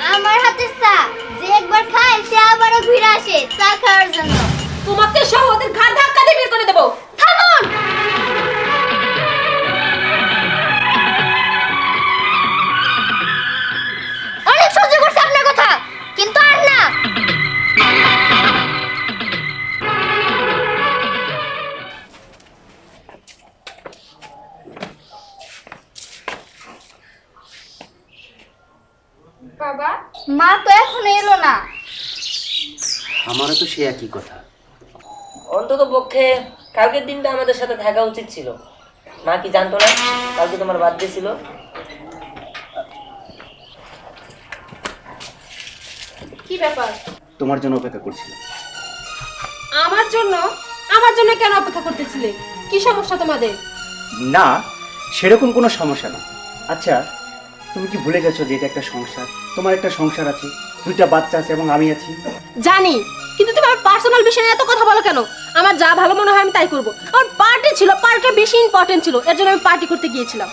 আমার হাতে চা। যে একবার খায়, সে আবারও ঘুরে আসে চা খাওয়ার জন্য। তোমাকে সহ ওদের ঘাড় ধাক্কা দিয়ে বের করে দেবো। মা তো এখন এলো না। আমারও তো সে একই কথা। অন্তত পক্ষে কালকের দিনটা আমাদের সাথে থাকা উচিত ছিল। মা কি জানতো না? কালকে তোমার বার্থডে ছিল। কি ব্যাপার? তোমার জন্য অপেক্ষা করছিলাম। আমার জন্য? আমার জন্য কেন অপেক্ষা করতেছিলে? কি সমস্যা তোমাদের? না সেরকম কোনো সমস্যা না। আচ্ছা তুমি কি ভুলে গেছো যে এটা একটা সংসার? তোমার একটা সংসার আছে দুইটা বাচ্চা আছে এবং আমি আছি। জানি কিন্তু তুমি আমার পার্সোনাল বিষয়ে এত কথা বলো কেন? আমার যা ভালো মনে হয় আমি তাই করব। আমার পার্টি ছিল পার্টিটা বেশি ইম্পর্টেন্ট ছিল এর জন্য আমি পার্টি করতে গিয়েছিলাম।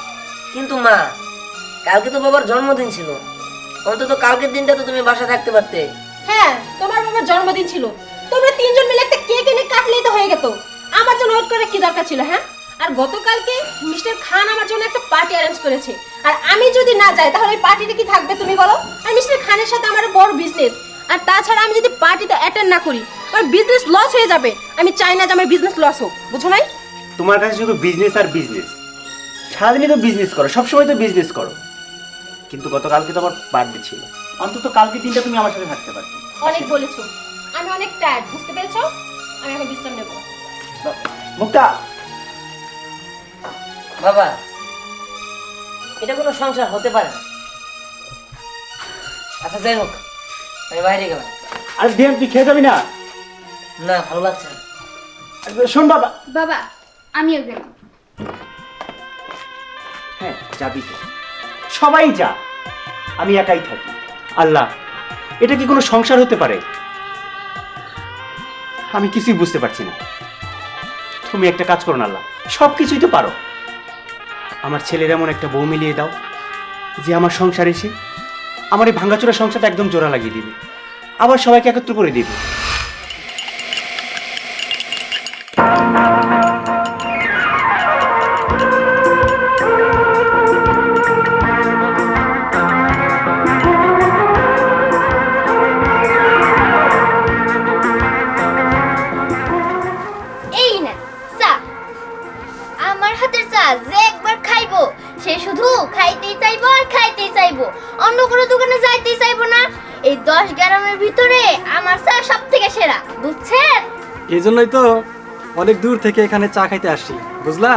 কিন্তু মা কালকে তো বাবার জন্মদিন ছিল। অন্তত কালকের দিনটা তো তুমি বাসা থাকতে পারতে। হ্যাঁ তোমার বাবার জন্মদিন ছিল। তোমরা তিনজন মিলে একটা কেক এনে কাটলেই তো হয়ে যেত আমার জন্য ওয়েট করে কি দরকার ছিল হ্যাঁ? আর গতকালকে মিস্টার খান আমার জন্য একটা পার্টি অ্যারেঞ্জ করেছে। আর আমি যদি না যাই তাহলে ওই পার্টিতে কি থাকবে তুমি বলো? আর মিস্টার খানের সাথে আমার বড় বিজনেস আর তাছাড়া আমি যদি পার্টিতে অ্যাটেন্ড না করি আমার বিজনেস লস হয়ে যাবে। আমি চাই না যে আমার বিজনেস লস হোক। বুঝো নাই? তোমার কাছে শুধু বিজনেস আর বিজনেস সারাদিনই তো বিজনেস করো সবসময় তো বিজনেস করো। কিন্তু গতকালকে তো আমার বার্থডে ছিল। অন্তত কালকে দিনটা তুমি আমার সাথে থাকতে পারতে। অনেক বলেছ। আমি অনেক টায়ার্ড বুঝতে পেরেছ? আমি এখন বিশ্রাম নেব। মুক্তা! বাবা এটা কোনো সংসার হতে পারে না। আচ্ছা যাই হোক আমি বাইরে গেলাম। আর দিয়ান তুই খেয়ে যাবি না? না ভালো লাগছে না। শোন বাবা। বাবা আমিও গেলাম। হ্যাঁ যাবি তো। সবাই যা আমি একাই থাকি। আল্লাহ এটা কি কোনো সংসার হতে পারে? আমি কিছুই বুঝতে পারছি না। তুমি একটা কাজ করো না আল্লাহ। সব কিছুই তো পারো। আমার ছেলের এমন একটা বউ মিলিয়ে দাও, যে আমার সংসার এসে আমার এই ভাঙ্গাচোরা সংসারটা একদম জোড়া লাগিয়ে দিবে। আবার সবাইকে একত্র করে দিবে। এই জন্যই তো অনেক দূর থেকে এখানে চা খাইতে আসি বুঝলা?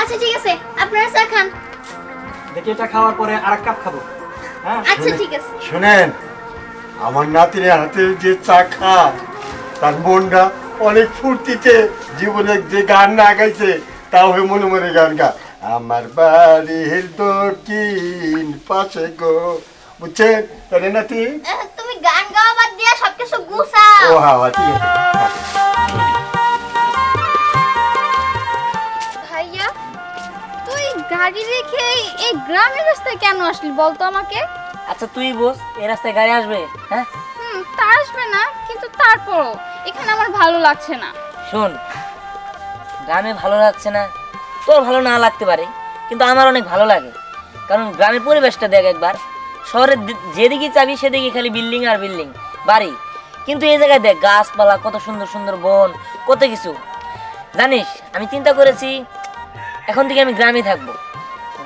আচ্ছা ঠিক আছে আপনারা চা খান। দেখি এটা খাওয়ার পরে আর এক কাপ খাব হ্যাঁ? আচ্ছা ঠিক আছে। শুনেন আমার নাতির হাতে যে চা খায় তার মনটা অনেক ফুর্তিতে জীবনে যে গান না গাইছে তাও হয়ে মনে মনে গান গা আমার বাড়ির দক্ষিণ পাশে গো বুঝছেন তাহলে নাতি? তুমি গান গাওয়া বাদ দিয়া সবকিছু গুছাও। ও হাওয়া ঠিক আছে ভাইয়া তুই গাড়ি রেখে এই গ্রামের রাস্তায় কেন আসলি বলতো আমাকে? আচ্ছা তুই বস এই রাস্তায় গাড়ি আসবে হ্যাঁ? হুম তা আসবে না কিন্তু তারপরও এখানে আমার ভালো লাগছে না। শোন গ্রামে ভালো লাগছে না তোর ভালো না লাগতে পারে কিন্তু আমার অনেক ভালো লাগে। কারণ গ্রামের পরিবেশটা দেখ একবার। শহরের যেদিকে চাবি সেদিকে খালি বিল্ডিং আর বিল্ডিং বাড়ি। কিন্তু এই জায়গায় দেখ গাছপালা কত সুন্দর সুন্দর বন কত কিছু। জানিস আমি চিন্তা করেছি এখন থেকে আমি গ্রামে থাকব।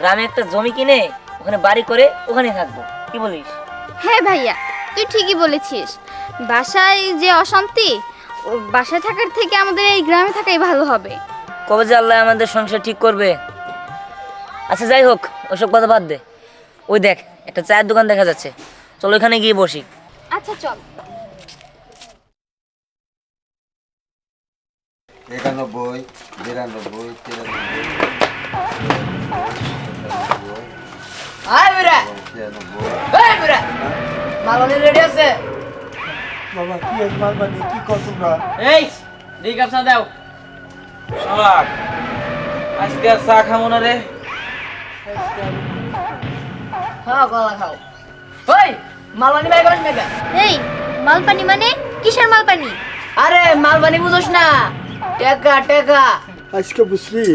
গ্রামে একটা জমি কিনে ওখানে বাড়ি করে ওখানে থাকব। কি বলিস? হ্যাঁ ভাইয়া তুই ঠিকই বলেছিস। বাসায় যে অশান্তি ও বাসায় থাকার থেকে আমাদের এই গ্রামে থাকাই ভালো হবে। কবে যে আল্লাহ আমাদের সংসার ঠিক করবে? আচ্ছা যাই হোক ওসব কথা বাদ দে। ওই দেখ একটা চায়ের দোকান দেখা যাচ্ছে। চলো এখানে গিয়ে বসি। আচ্ছা চল। একানব্বই বিরানব্বই তিরানব্বই বাবা কি মারবানি কি কর তোমরা? এই চা দাও। শালাক আজকে আর চা খাব না রে। খাও কলা খাও। ওই মালবানি বাই করিস না কেন? এই মালপানি মানে? কিসের মালপানি? আরে মালবানি বুঝোস না। টেকা টেকা। আজকে বুঝলি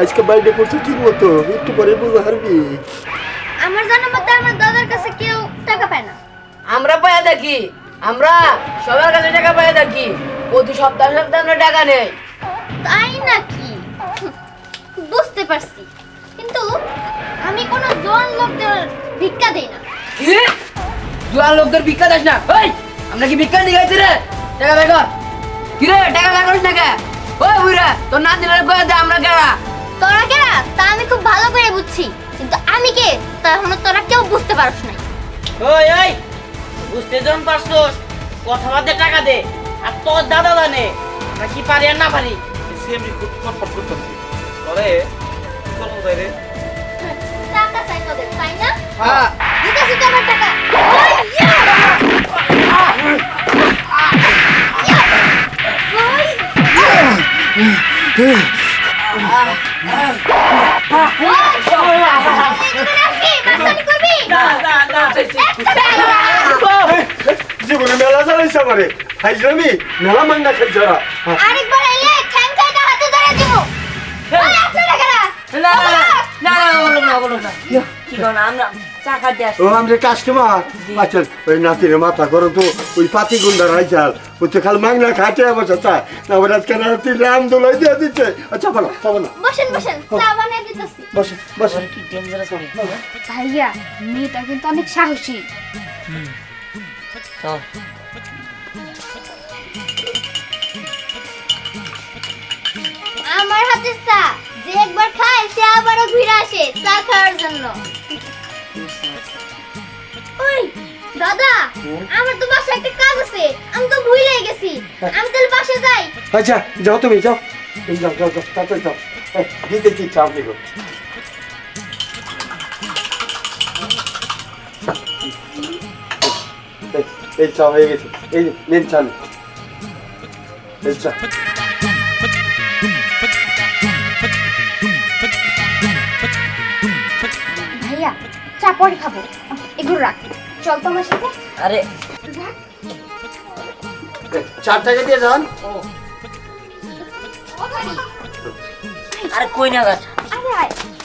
আজকে বাইরে পড়ছে ঠিক মতো একটু পরে বুঝতে পারবি আমার জানার মতে আমার দাদার কাছে কেউ টাকা পায় না। আমরা পাইয়া দেখি আমরা সবার কাছে টাকা পাইয়া দেখি প্রতি সপ্তাহে সপ্তাহে আমরা টাকা নেই। তাই নাকি? বুঝতে পারছি। কিন্তু আমি কোনো জোয়ান লোকদের ভিক্ষা দেই না। কি? জুয়ার লোকদের ভিক্ষা দাস না? ওই আমরা কি ভিক্ষা নিয়ে গেছি রে? টাকা বের কর। কি রে টাকা বের করিস না কে ওই বুড়া তোর না দিলে কয়ে দে আমরা কেনা তোরা কেনা তা আমি খুব ভালো করে বুঝছি। কিন্তু আমি কে? তা এখনও তোরা কেউ বুঝতে পারছ না ওই ওই বুঝতে যখন পারছোস কথা বাদে টাকা দে। আর তোর দাদা জানে আমরা কি পারি আর না পারি? সিএমডি খুব ফটফট করতেছি। পরে কি করব তাই রে টাকা চাই তোদের তাই না? হ্যাঁ। দিতেছি টাকা! জীবনে মেলা চালাইছে আমারে। হাইজলামি মেলা মান্না আরেকবার এলে ঠ্যাং হাতে ধরে দিব। টাকা না না না না বলো না কি না আমরা চা খাইতে আসছি। ও আমরা কাস্টমার আচ্ছা ওই নাতিরে মাথা করো তো ওই পাতি গুন্ডার হাইচাল ওই তো খালি মাংনা খাটে বসে চায় না ওই আজকে নাতি রাম দোলাই দিয়ে দিচ্ছে। আচ্ছা বলো চাবো না। বসেন বসেন চা বানিয়ে দিতেছি। বসে বসে কি ডেঞ্জারাস হবে ভাইয়া মেয়েটা কিন্তু অনেক সাহসী। চল। আমার হাতে চা। যে একবার খায় সে আবারও ঘুরে আসে চা খাওয়ার জন্য ওই দাদা আমার তো বাসায় একটা কাজ আছে আমি তো ভুলে গেছি আমি তাহলে বাসে যাই আচ্ছা যাও তুমি যাও এই যাও যাও যাও তাড়াতাড়ি যাও দিতেছি চা করো। এই, এই চা হয়ে গেছে এই নেন চা নেন। এই চা পরে খাব। এগুলো রাখ। চল তো আমার সাথে। আরে। চার টাকা দিয়ে যান। আরে কই না গাছ আরে আয়। আরে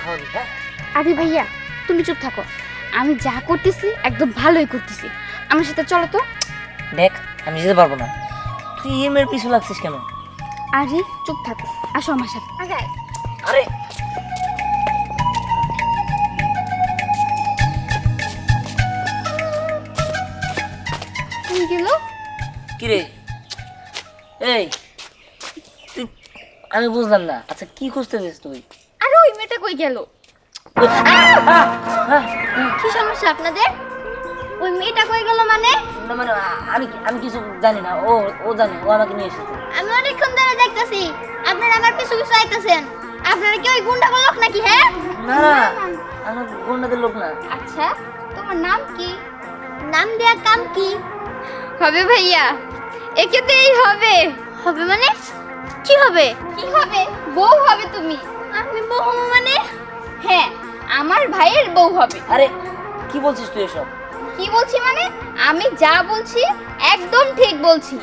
খাওয়াবি হ্যাঁ? আরে ভাইয়া তুমি চুপ থাকো। আমি যা করতেছি একদম ভালোই করতেছি। আমার সাথে চলো তো। দেখ আমি যেতে পারব না। তুই এমের পিছু লাগছিস কেন? আরে চুপ থাকো। আসো আমার সাথে। আরে! তুমি গেল? কি রে? এই তুই আমি বুঝলাম না। আচ্ছা কি খুঁজতেছিস তুই? কই গেল? কি সমস্যা আপনাদের? ওই মেয়েটা কই গেল মানে? না মানে আমি আমি কিছু জানি না ও ও জানে ও আমাকে নিয়ে এসেছে। আমি অনেকক্ষণ ধরে দেখতেছি আপনারা আমার পিছু পিছু আইতেছেন। আপনারা কি ওই গুন্ডা লোক নাকি হ্যাঁ? না না আমার গুন্ডাদের লোক না। আচ্ছা তোমার নাম কি? নাম দেয়া কাম কি? হবে ভাইয়া একে তো এই হবে। হবে মানে? কি হবে? কি হবে? বউ হবে তুমি। আমি বহু মানে? হ্যাঁ আমার ভাইয়ের বউ হবে। আরে কি বলছিস তুই এসব? কি বলছি মানে? আমি যা বলছি একদম ঠিক বলছি।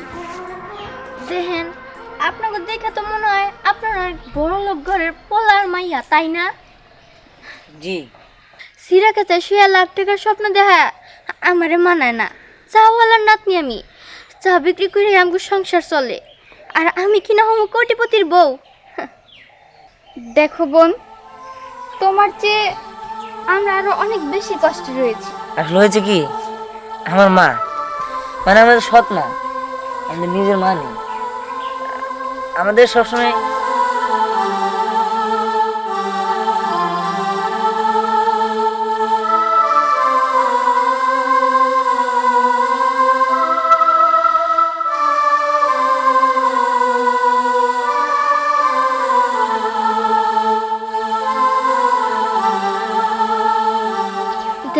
দেখেন আপনাকে দেখে তো মনে হয় আপনার অনেক বড় লোক ঘরের পোলার মাইয়া তাই না? জি। সিরা কাছে শুয়ে লাখ টাকার স্বপ্ন দেখা আমারে মানায় না। চাওয়ালার নাতনি আমি। চা বিক্রি করে আমাকে সংসার চলে। আর আমি কিনা হম কোটিপতির বউ। দেখো বোন, তোমার চেয়ে আমরা আরও অনেক বেশি কষ্টে রয়েছি। আসলে হয়েছে কি? আমার মা মানে আমাদের সৎ মা, আমাদের নিজের মা নেই। আমাদের সবসময়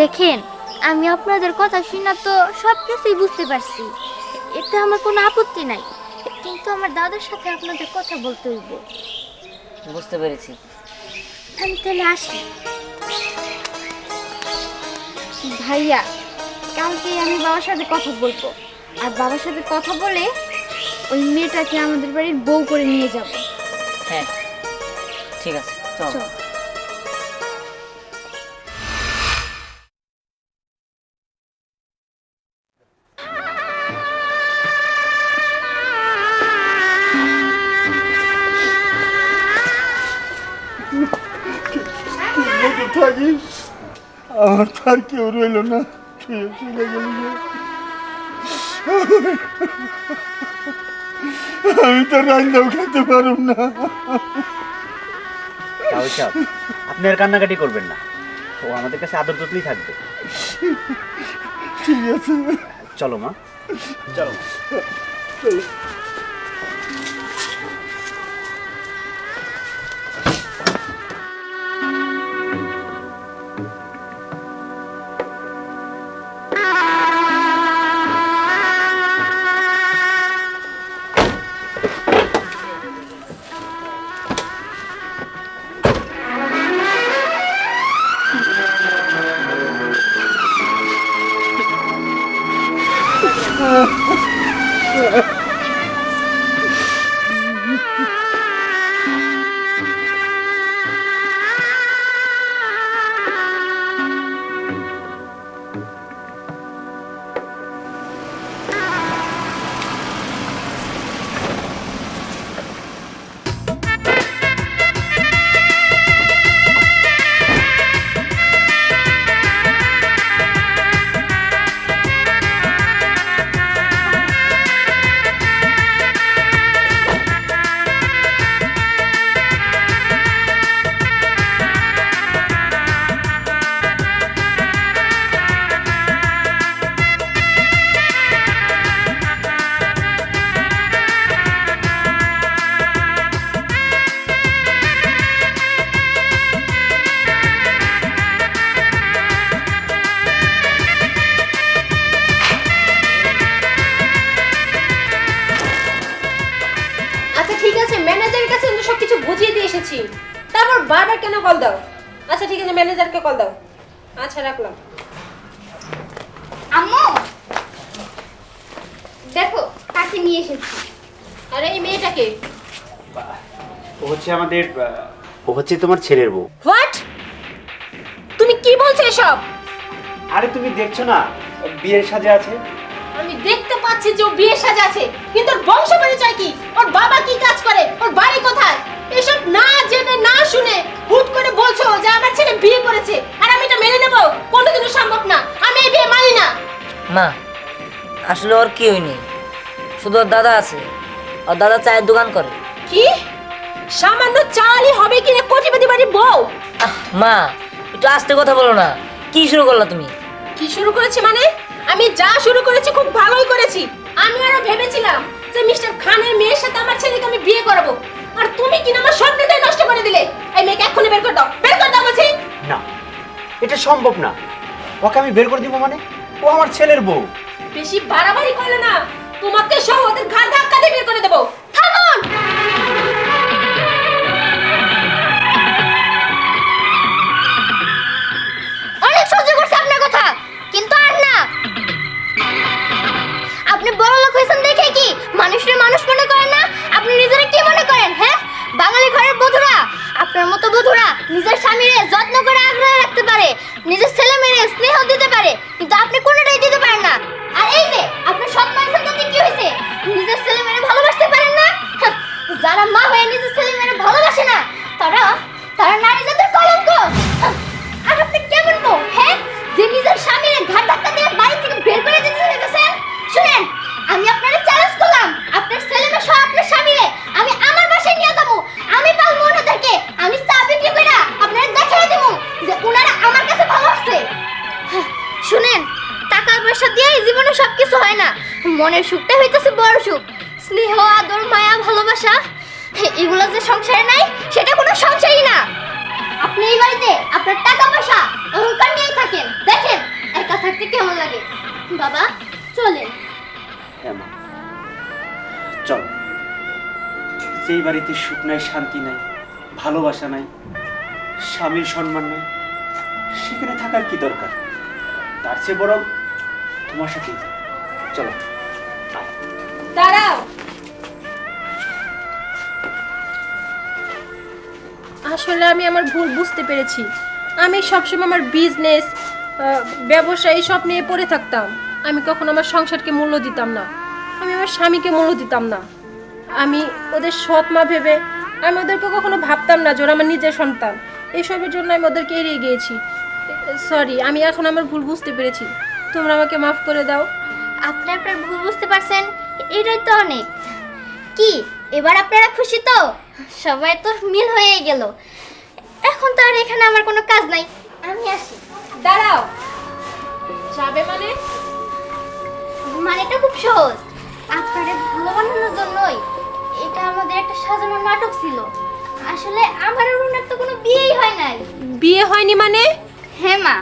দেখেন আমি আপনাদের কথা শুনে তো সব কিছুই বুঝতে পারছি। এতে আমার কোনো আপত্তি নাই কিন্তু আমার দাদার সাথে আপনাদের কথা বলতে হইব। বুঝতে পেরেছি। আমি তাহলে আসি। ভাইয়া কালকে আমি বাবার সাথে কথা বলব। আর বাবার সাথে কথা বলে ওই মেয়েটাকে আমাদের বাড়ির বউ করে নিয়ে যাব। হ্যাঁ ঠিক আছে চল। আর কেউ রইল না। তুই চলে গেলি। আমি তো রান্নাও খেতে পারব না। আপনি আর কান্নাকাটি করবেন না। ও আমাদের কাছে আদর যত্নই থাকবে। ঠিক আছে। চলো মা। চলো। মা। আচ্ছা কাছে আমি সব কিছু বুঝিয়ে দিয়ে এসেছি। তারপর বারবার কেন কল দাও? আচ্ছা ঠিক আছে ম্যানেজারকে কল দাও। আচ্ছা রাখলাম। আম্মু! দেখো কাকে নিয়ে এসেছি। আরে এই মেয়েটাকে। ও হচ্ছে আমাদের আহ, ও হচ্ছে তোমার ছেলের বউ। হোয়াট তুমি কি বলছো এসব? আরে তুমি দেখছ না বিয়ের সাজে আছে। আমি দেখতে পাচ্ছি যে ও বিয়ের সাজে আছে কিন্তু ওর বংশ মা আসলে ওর কেউই নেই শুধু ওর দাদা আছে ওর দাদা চায়ের দোকান করে। কি? সামান্য চালই হবে কি না কোটিপতি বাড়ির বউ? আহ মা একটু আস্তে কথা বলো না কি শুরু করলা তুমি? কি শুরু করেছি মানে? আমি যা শুরু করেছি খুব ভালোই করেছি। আমি আরও ভেবেছিলাম যে মিস্টার খানের মেয়ের সাথে আমার ছেলেকে আমি বিয়ে করাবো। আর তুমি কিনা আমার স্বপ্নটাই নষ্ট করে দিলে? এই মেয়েকে এক্ষুনি বের করে দাও। বের করে দাও বলছি। না এটা সম্ভব না। ওকে আমি বের করে দিব মানে? ও আমার ছেলের বউ। বেশি বাড়াবাড়ি করলে না, তোমাকে সহ ওদের ঘাড় ধাক্কা দিয়ে বের করে দেবো। থামুন! অনেক সহ্য করছে আপনার কথা, কিন্তু আর না। আপনি বড় লোক হয়েছেন দেখে কি মানুষের মানুষ মনে করেন না? আপনি নিজেরা কি মনে করেন হ্যাঁ? বাঙালি ঘরের বধুরা, আপনার মতো বধুরা নিজের স্বামীরে যত্ন করে আগ্রহ রাখতে পারে। নিজের ছেলে মেয়ে স্নেহ দিতে পারে, কিন্তু আপনি কোনোটাই দিতে পারেন না। আর এই যে, আপনার সৎ মানুষের প্রতি কি হয়েছে? নিজের ছেলে মেয়ে ভালোবাসতে পারেন না? যারা মা হয়ে নিজের ছেলে মেয়ে ভালোবাসে না, তারা সবকিছু হয় না। মনের সুখটা হইতেছে বড় সুখ। স্নেহ, আদর, মায়া, ভালোবাসা, এগুলো যে সংসারে নাই, সেটা কোনো সংসারই না। আপনি এই বাড়িতে আপনার টাকা পয়সা অহংকার নিয়ে থাকেন। দেখেন একা থাকতে কেমন লাগে? বাবা, চলেন। হ্যাঁ চল। যেই বাড়িতে সুখ নাই, শান্তি নাই, ভালোবাসা নাই, স্বামীর সম্মান নাই, সেখানে থাকার কি দরকার? তার চেয়ে বরং তোমার যাই। চলো। আসলে আমি আমার ভুল বুঝতে পেরেছি। আমি সবসময় আমার বিজনেস ব্যবসা এইসব নিয়ে পড়ে থাকতাম। আমি কখনো আমার সংসারকে মূল্য দিতাম না। আমি আমার স্বামীকে মূল্য দিতাম না। আমি ওদের সৎ মা ভেবে আমি ওদেরকে কখনো ভাবতাম না যে ওরা আমার নিজের সন্তান। এইসবের জন্য আমি ওদেরকে এড়িয়ে গিয়েছি। সরি আমি এখন আমার ভুল বুঝতে পেরেছি। তোমরা আমাকে মাফ করে দাও। আপনি আপনার ভুল বুঝতে পারছেন এটাই তো অনেক। কি এবার আপনারা খুশি তো? সবাই তো মিল হয়ে গেল। এখন তো আর এখানে আমার কোনো কাজ নাই। আমি আসি। দাঁড়াও। যাবে মানে? মানেটা খুব সহজ। আপনাদের ভালো বানানোর জন্যই এটা আমাদের একটা সাজানো নাটক ছিল। আসলে আমার আর ওনার তো কোনো বিয়েই হয় নাই। বিয়ে হয়নি মানে? হ্যাঁ মা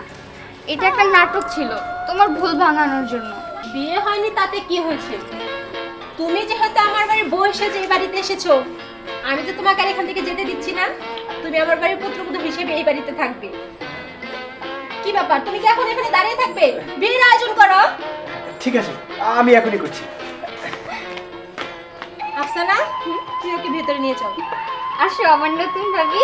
এটা একটা নাটক ছিল তোমার ভুল ভাঙানোর জন্য। বিয়ে হয়নি তাতে কি হয়েছে? তুমি যেহেতু আমার বাড়ির বউ এই বাড়িতে এসেছ আমি তো তোমাকে আর এখান থেকে যেতে দিচ্ছি না। তুমি আমার বাড়ির পুত্রবধূ হিসেবে এই বাড়িতে থাকবে। কি ব্যাপার? তুমি কি এখন এখানে দাঁড়িয়ে থাকবে? বিয়ের আয়োজন করো। ঠিক আছে আমি এখনই করছি। আফসানা তুই ওকে ভেতরে নিয়ে চল আসো আমার নতুন ভাবি।